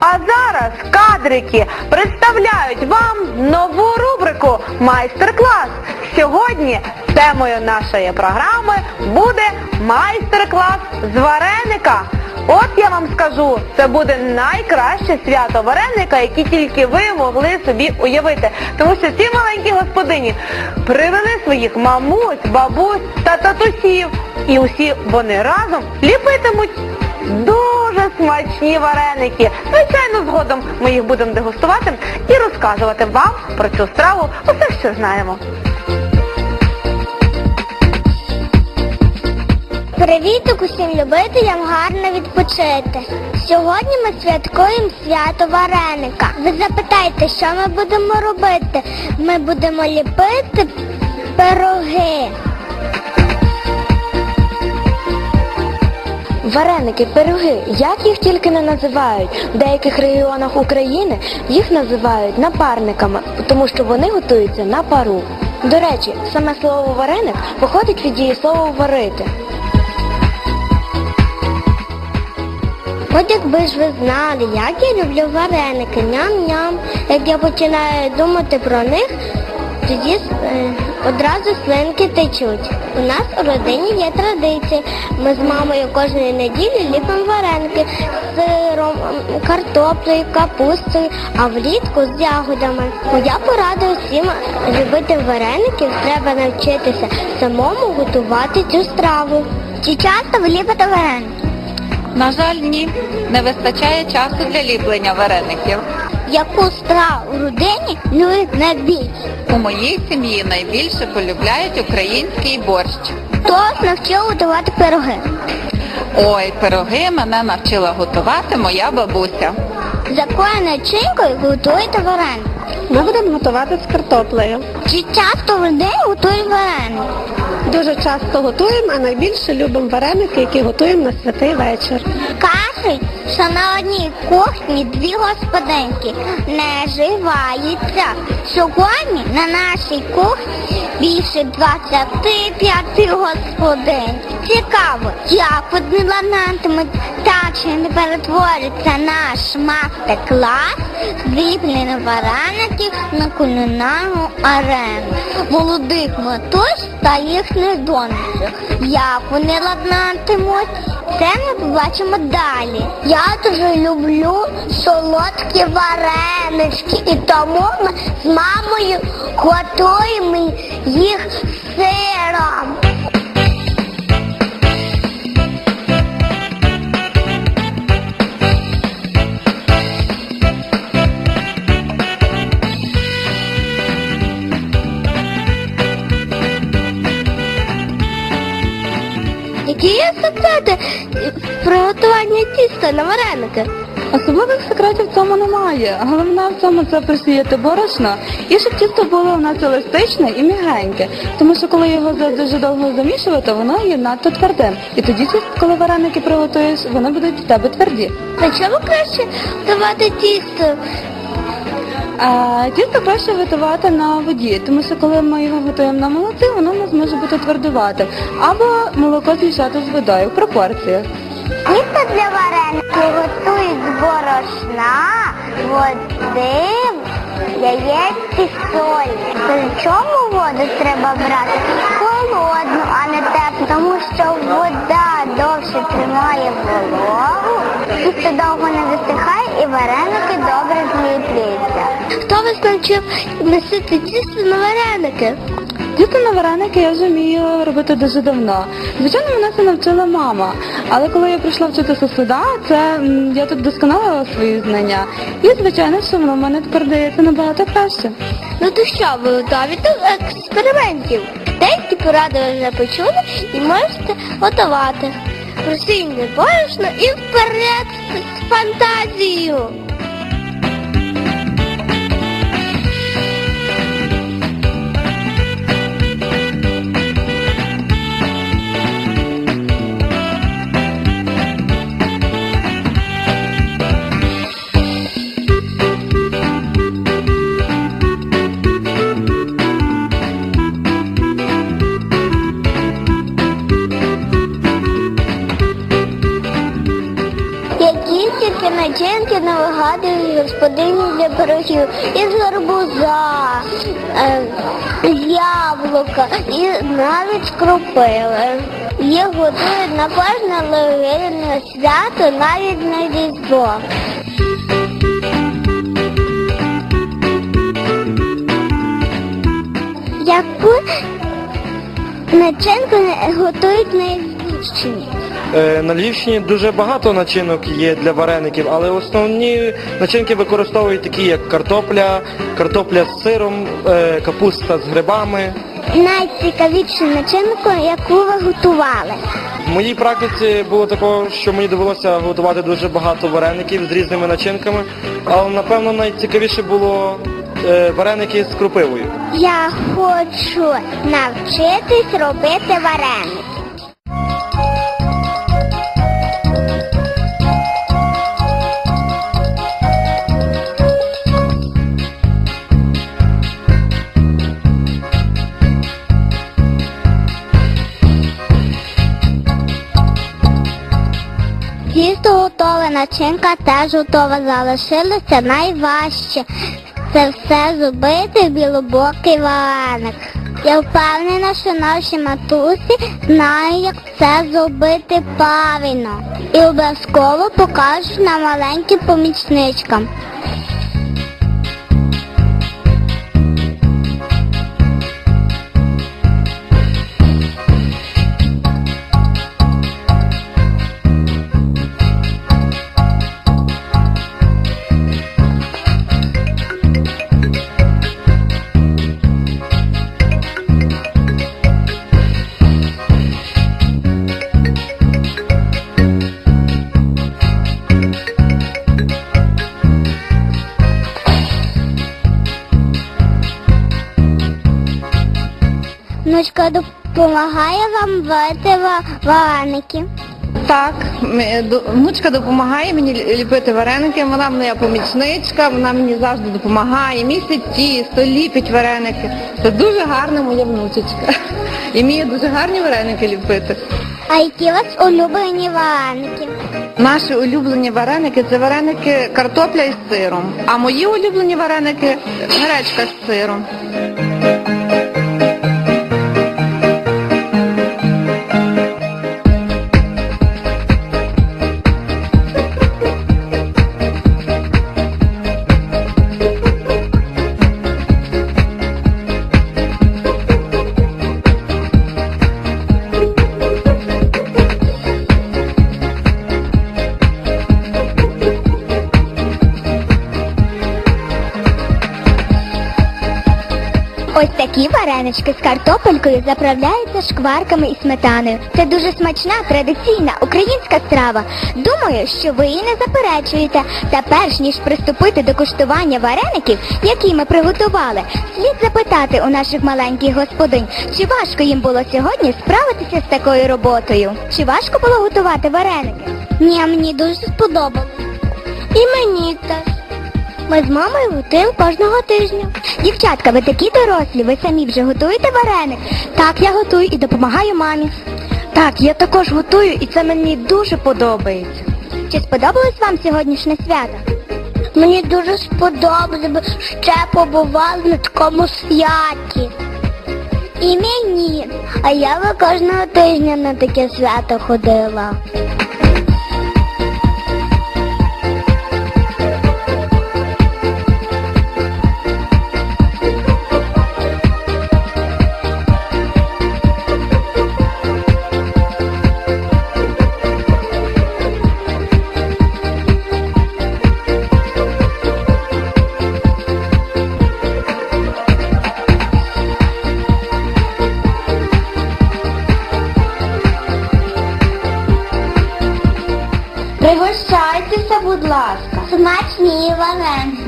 А зараз кадрики представляють вам нову рубрику Майстер-клас. Сьогодні темою нашої програми буде майстер-клас з вареника. От я вам скажу, це буде найкраще свято вареника, яке тільки ви могли собі уявити. Тому що ці маленькі господині привели своїх мамусь, бабусь та татусів. І усі вони разом ліпитимуть Дуже смачні вареники. Звичайно, згодом ми їх будемо дегустувати і розказувати вам про цю страву усе, що знаємо. Привіт усім любителям гарно відпочити. Сьогодні ми святкуємо свято вареника. Ви запитаєте, що ми будемо робити? Ми будемо ліпити пироги. Вареники, пироги, як їх тільки не називають. В деяких регіонах України їх називають напарниками, тому що вони готуються на пару. До речі, саме слово вареник походить від дієслова варити. От якби ж ви знали, як я люблю вареники, ням-ням. Як я починаю думати про них, тоді е, одразу слинки течуть. У нас у родині є традиція. Ми з мамою кожної неділі ліпимо вареники з сиром, картоплею, капустою, а влітку з ягодами. Моя порада усім любити вареників треба навчитися самому готувати цю страву. Чи часто ви ліпите вареники? На жаль, ні. Не вистачає часу для ліплення вареників. Яку страву в родині любить найбільше? У моїй сім'ї найбільше полюбляють український борщ. Хто вас навчив готувати пироги? Ой, пироги мене навчила готувати моя бабуся. З якою начинкою готуєте вареники? Ми будемо готувати з картоплею. Чи часто в родині готують вареники? Дуже часто готуємо, а найбільше любимо вареники, які готуємо на святий вечір. Кажуть, що на одній кухні дві господинки не живається. Сьогодні на нашій кухні більше 25 господин. Цікаво, як вони ладнатимуть та чи не перетвориться наш мастер-клас зліплених вареників на кулінарну арену. Молодих матусь та їхніх донечок. Як вони ладнатимуть? Це ми побачимо далі. Я дуже люблю солодкі варенички, і тому ми з мамою готуємо їх з сиром. Які є секрети приготування тіста на вареники? Особливих секретів в цьому немає. Головне в цьому це просіяти борошно і щоб тісто було у нас еластичне і м'ягеньке. Тому що коли його дуже довго замішувати, воно є надто твердим. І тоді, коли вареники приготуєш, вони будуть в тебе тверді. На чому краще давати тісто? А тісто краще готувати на воді, тому що коли ми його готуємо на молоці, воно у нас може бути твердувати. Або молоко змішати з водою в пропорціях. Тісто для вареників готують з борошна, води, яєць і. При чому воду треба брати? Холодну, а не теплу, тому що вода довше тримає вологу, тісто довго не висихає і вареники добре зліплюються. Хто вас навчив носити тісто на вареники? Тісто на вареники я вже вмію робити дуже давно. Звичайно, мене це навчила мама. Але коли я прийшла вчитися сюди, це я тут досконалила свої знання. І звичайно, що воно в мене тепер дається набагато краще. Ну то що, ви готові до експериментів? Деякі поради вже почули і можете готувати. Просіння борошно і вперед з фантазією. Не нагадують господині для пирогів із гарбуза, е, з яблука і навіть з крупили. Їх готують на кожне легенне свято, навіть на різдво. Яку начинку готують? Е, На Львівщині дуже багато начинок є для вареників, але основні начинки використовують такі, як картопля, картопля з сиром, е, капуста з грибами. Найцікавішу начинку, яку ви готували. В моїй практиці було такого, що мені довелося готувати дуже багато вареників з різними начинками, але напевно найцікавіше було е, вареники з крупивою. Я хочу навчитись робити вареники. Начинка теж готова, залишилося найважче. Це все зробити білобокий вареник. Я впевнена, що наші матусі знають, як це зробити правильно. І обов'язково покажуть нам маленьким помічничкам. Внучка допомагає вам варити вареники. Так, внучка допомагає мені ліпити вареники, вона моя помічничка, вона мені завжди допомагає, місить тісто, ліпить вареники. Це дуже гарна моя внучечка. І вміє дуже гарні вареники ліпити. А які у вас улюблені вареники? Наші улюблені вареники це вареники картопля із сиром. А мої улюблені вареники гречка з сиром. Ось такі варенички з картопелькою заправляються шкварками і сметаною. Це дуже смачна, традиційна українська страва. Думаю, що ви її не заперечуєте. Та перш ніж приступити до куштування вареників, які ми приготували, слід запитати у наших маленьких господинь, чи важко їм було сьогодні справитися з такою роботою. Чи важко було готувати вареники? Ні, мені дуже сподобалось. І мені теж. Ми з мамою готуємо кожного тижня. Дівчатка, ви такі дорослі, ви самі вже готуєте вареник? Так, я готую і допомагаю мамі. Так, я також готую і це мені дуже подобається. Чи сподобалось вам сьогоднішнє свято? Мені дуже сподобалось, бо ще побували на такому святі. І мені. А я би кожного тижня на таке свято ходила. Пригощайтеся, будь ласка. Смачні вареники.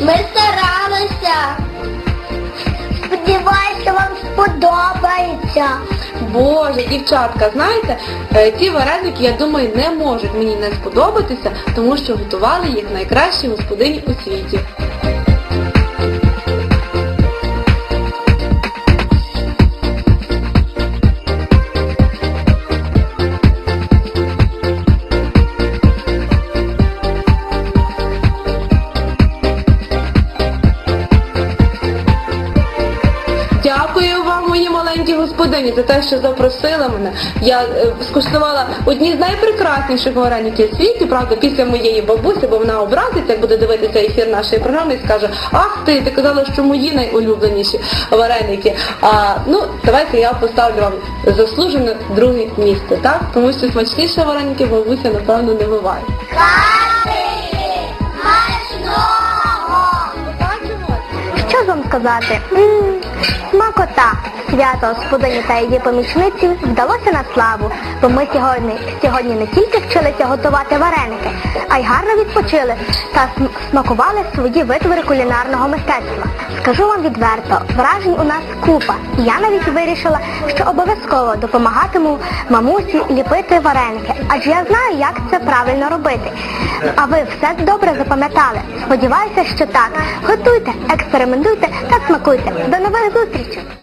Ми старалися. Сподіваюся, вам сподобається. Боже, дівчатка, знаєте, е, ці вареники, я думаю, не можуть мені не сподобатися, тому що готували їх найкращі господині у світі. За те, що запросила мене. Я е, скуштувала одні з найпрекрасніших вареників в світі, правда, після моєї бабусі, бо вона образиться, як буде дивитися ефір нашої програми і скаже, ах ти, ти казала, що мої найулюбленіші вареники. А ну, давайте я поставлю вам заслужене друге місце, так? Тому що смачніше вареники бабуся, напевно, не буває. Що вам сказати? М, Смакота. Свято господині та її помічниці вдалося на славу, бо ми сьогодні, сьогодні не тільки вчилися готувати вареники, а й гарно відпочили та смакували свої витвори кулінарного мистецтва. Скажу вам відверто, вражень у нас купа. Я навіть вирішила, що обов'язково допомагатиму мамусі ліпити вареники, адже я знаю, як це правильно робити. А ви все добре запам'ятали? Сподіваюся, що так. Готуйте, експериментуйте та смакуйте. До нових зустрічей!